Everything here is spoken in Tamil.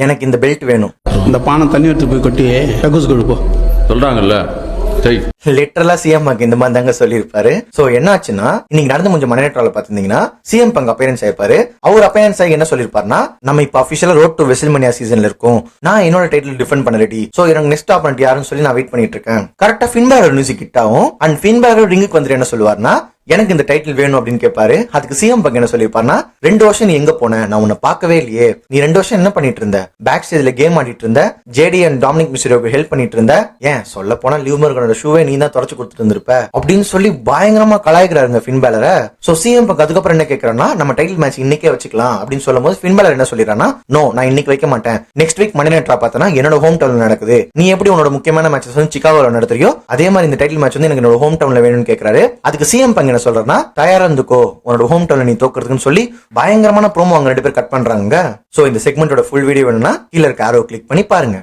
எனக்கு இந்த பெல்ட் வேணும். இந்த பானை தண்ணி எடுத்து போய் கொட்டி கக்கூஸ் கொடுப்போம் சொல்றாங்கல்ல? லிட்டரலா சிஎம் பங்க் இந்த மாதிரி தாங்க சொல்லியிருப்பாரு. சோ என்ன ஆச்சுன்னா இன்னைக்கு நடந்த கொஞ்சம் மணிநேற்றால பாத்திருந்தீங்கன்னா சிஎம் பங்க் அப்பேரன்ஸ் ஆயிருப்பாரு. அவர் அப்பேரன்ஸ் ஆகி என்ன சொல்லிருப்பாருன்னா நம்ம இப்ப அபிஷியலா ரோட் டு வெசில்மனியா சீசன்ல இருக்கோம். நான் என்னோட டைட்டில் டிஃபெண்ட் பண்ண ரெடி சோ எனக்கு நெக்ஸ்ட் ஆப்பனட் யாருன்னு சொல்லி நான் வெயிட் பண்ணிட்டு இருக்கேன். கரெக்டா ஃபின்பேலர் மியூசிக் கிட் ஆகும். அண்ட் ஃபின்பேலர் ரிங்குக்கு வந்துட்டு என்ன சொல்லுவாருன்னா எனக்கு இந்த டைட்டில் வேணும் அப்படின்னு கேட்பாரு அதுக்கு சிஎம் பங்க் என்ன சொல்லியிருப்பாருன்னா ரெண்டு வருஷம் நீ எங்க போன? நான் உன்னை பார்க்கவே இல்லையே. நீ ரெண்டு வருஷம் என்ன பண்ணிட்டு இருந்த? பேக் ஸ்டேஜ்ல கேம் ஆடிட்டு இருந்த. ஜேடி அண்ட் டாமினிக் மிஸ்ரோக்கு ஹெல்ப் பண்ணிட்டு இருந்த. ஏன்? சொல்ல போனா லிவ் மர்கனோட ஷூவே நீ தான் தொடச்சு கொடுத்துட்டு இருந்திருப்ப. அப்படின்னு சொல்லி பயங்கரமா கலாய்க்கிறாருங்க ஃபின்பேலர சோ சிஎம் பங்க் அதுக்கப்புறம் என்ன கேட்கறான்னா நம்ம டைட்டில் மேட்ச் இன்னைக்கே வச்சுக்கலாம். அப்படின்னு சொல்லும் போது ஃபின்பேலர் என்ன சொல்லிடுறான்னா நோ நான் இன்னைக்கு வைக்க மாட்டேன். நெக்ஸ்ட் வீக் மணி நேட்ரா பார்த்தனா என்னோட ஹோம் டவுன்ல நடக்குது. நீ எப்படி உன்னோட முக்கியமான மேட்சஸ் வந்து சிக்காகோல நடத்துறியோ அதே மாதிரி இந்த டைட்டில் மேட்ச் வந்து எனக்கு என்னோட ஹோம் டவுன்ல வேணும்னு கேட்கறாரு அதுக்கு சிஎம் பங்க் என்ன சொல்றேன்னா தயாரா இருந்துக்கோ உன்னோட ஹோம் டவுன்ல நீ தோக்குறதுக்குன்னு சொல்லி பயங்கரமான ப்ரோமோ அவங்க ரெண்டு பேர் கட் பண்றாங்க சோ இந்த செக்மெண்டோட ஃபுல் வீடியோ வேணும்னா கீழே இருக்க ஆரோ கிளிக் பண்ணி பாருங்க.